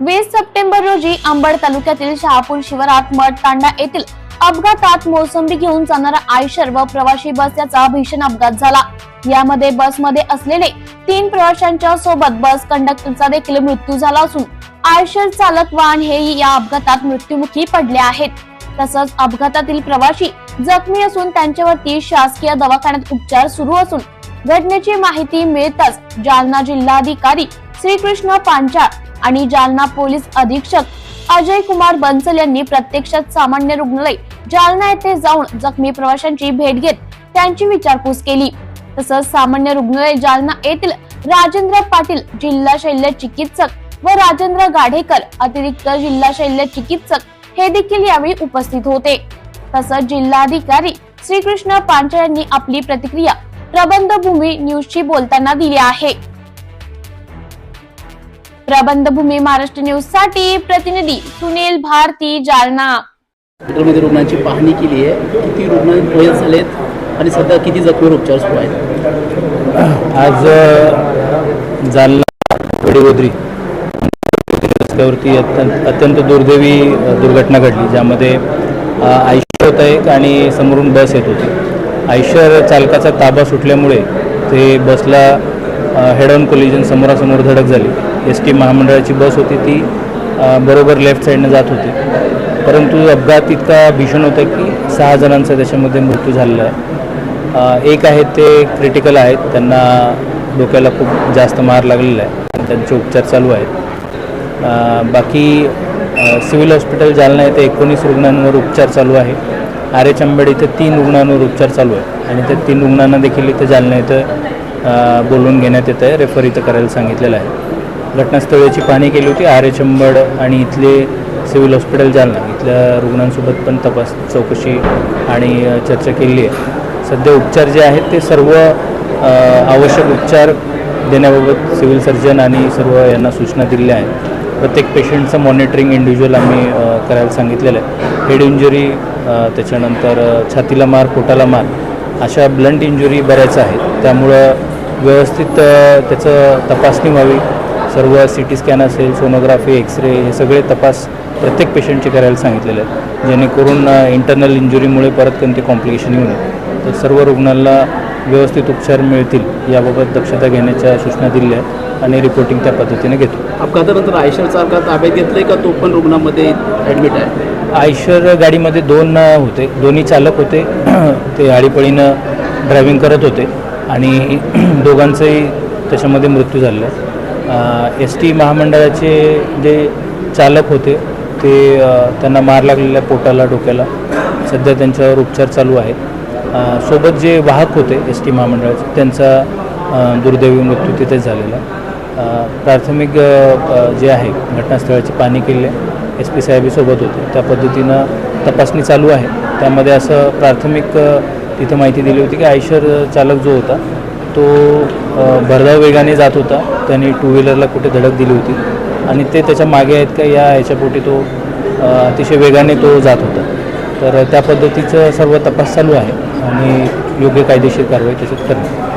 वीस सप्टेंबर रोजी अंबड तालुक्यातील शहापूर शिवारात मठ तांडा येथील अपघातात मोसंबी घेऊन जाणारा आयशर व प्रवासी बस याचा भीषण अपघात झाला. यामध्ये बसमध्ये असलेले तीन प्रवाशांच्या सोबत बस कंडक्टरचा देखील मृत्यू झाला असून आयशर चालक वाहन हेही या अपघातात मृत्युमुखी पडले आहेत. तसंच अपघातातील प्रवाशी जखमी असून त्यांच्यावरती शासकीय दवाखान्यात उपचार सुरू असून घटनेची माहिती मिळताच जालना जिल्हाधिकारी श्रीकृष्ण पांचाळ आणि जालना पोलीस अधीक्षक अजय कुमार बन्सल यांनी प्रत्यक्षात सामान्य रुग्णालय जालना येथे जाऊन जखमी प्रवाशांची भेट घेत त्यांची विचारपूस केली. तसंच सामान्य रुग्णालय जालना येथील राजेंद्र पाटील जिल्हा शल्य चिकित्सक व राजेंद्र गाढेकर अतिरिक्त जिल्हा शल्य चिकित्सक हे देखील यावेळी उपस्थित होते. तसंच जिल्हाधिकारी श्रीकृष्ण पांचाळ यांनी आपली प्रतिक्रिया प्रबंधभूमी न्यूजशी बोलताना दिली आहे. प्रबंधभूमी महाराष्ट्र न्यूजसाठी प्रतिनिधी सुनील भारती जालना. हॉस्पिटलमध्ये रुग्णांची पाहणी केली आहे. किती रुग्ण बळे झालेत आणि सध्या किती जखमीवर उपचार सुरू आहेत? आज अ, जालना वडीगोद्री रस्त्यावरती अत्यंत अत्यंत दुर्दैवी अ, दुर्घटना घडली ज्यामध्ये अ, आयशर होत एक आणि समोरून बस येत होती. आयशर चालकाचा ताबा सुटल्यामुळे ते बसला हेड ऑन कोलिजन समोरासमोर धडक झाली. एस टी महामंडळाची बस होती ती बरोबर लेफ्ट साईडनं जात होती. परंतु अपघात इतका भीषण होता की सहा जणांचा त्याच्यामध्ये मृत्यू झालेला आहे. एक आहेत ते क्रिटिकल आहेत. त्यांना डोक्याला खूप जास्त मार लागलेला आहे. आणि त्यांचे उपचार चालू आहेत. बाकी सिव्हिल हॉस्पिटल जालना येथे एकोणीस रुग्णांवर उपचार चालू आहे. आर एच आंबेड इथे तीन रुग्णांवर उपचार चालू आहे. आणि त्या तीन रुग्णांना देखील इथं जालना इथं अ, बोलवून घेण्यात येत आहे. रेफर इथं करायला सांगितलेलं आहे. घटनास्थळाची पाहणी केली होती. आर एच अंबड आणि इथले सिव्हिल हॉस्पिटल जालना. इथल्या रुग्णांसोबत पण तपास चौकशी आणि चर्चा केली आहे. सध्या उपचार जे आहेत ते सर्व आवश्यक उपचार देण्याबाबत सिव्हिल सर्जन आणि सर्व यांना सूचना दिलेल्या आहेत. प्रत्येक पेशंटचं मॉनिटरिंग इंडिव्हिज्युअल आम्ही करायला सांगितलेलं आहे. हेड इंजुरी त्याच्यानंतर छातीला मार पोटाला मार अशा ब्लंट इंजुरी बऱ्याच आहेत. त्यामुळं व्यवस्थित त्याचं तपासणी व्हावी. सर्व सी टी स्कॅन असेल सोनोग्राफी एक्सरे हे सगळे तपास प्रत्येक पेशंटचे करायला सांगितलेले आहेत. जेणेकरून इंटरनल इंजुरीमुळे परत कोणते कॉम्प्लिकेशन येऊ नये. तर सर्व रुग्णांना व्यवस्थित उपचार मिळतील याबाबत दक्षता घेण्याच्या सूचना दिल्या आहेत आणि रिपोर्टिंग त्या पद्धतीने घेतो. अपघातानंतर आयशरचा अपघात ताब्यात आहे का? तो पण रुग्णामध्ये ॲडमिट आहे. आयशर गाडीमध्ये दोन होते. दोन्ही चालक होते. ते आळीपळीनं ड्रायव्हिंग करत होते. आणि दोघांचाही त्याच्यामध्ये मृत्यू झालेला आहे. एस टी महामंडळाचे जे चालक होते ते त्यांना मार लागलेल्या पोटाला डोक्याला. सध्या त्यांच्यावर उपचार चालू आहेत सोबत जे वाहक होते एस टी महामंडळाचे त्यांचा दुर्दैवी मृत्यू तिथेच झालेला प्राथमिक जे आहे घटनास्थळाची पाणी केले एस पी साहेबीसोबत होते. त्या पद्धतीनं तपासणी चालू आहे. त्यामध्ये असं प्राथमिक तिथं माहिती दिली होती की आयशर चालक जो होता तो भरधाव वेगाने जात होता. त्याने टू व्हीलरला कुठे धडक दिली होती. आणि ते त्याच्यामागे आहेत का या ह्याच्यापोटी तो अतिशय वेगाने तो जात होता. तर त्या पद्धतीचं सर्व तपास चालू आहे आणि योग्य कायदेशीर कारवाई त्याच्यात करणे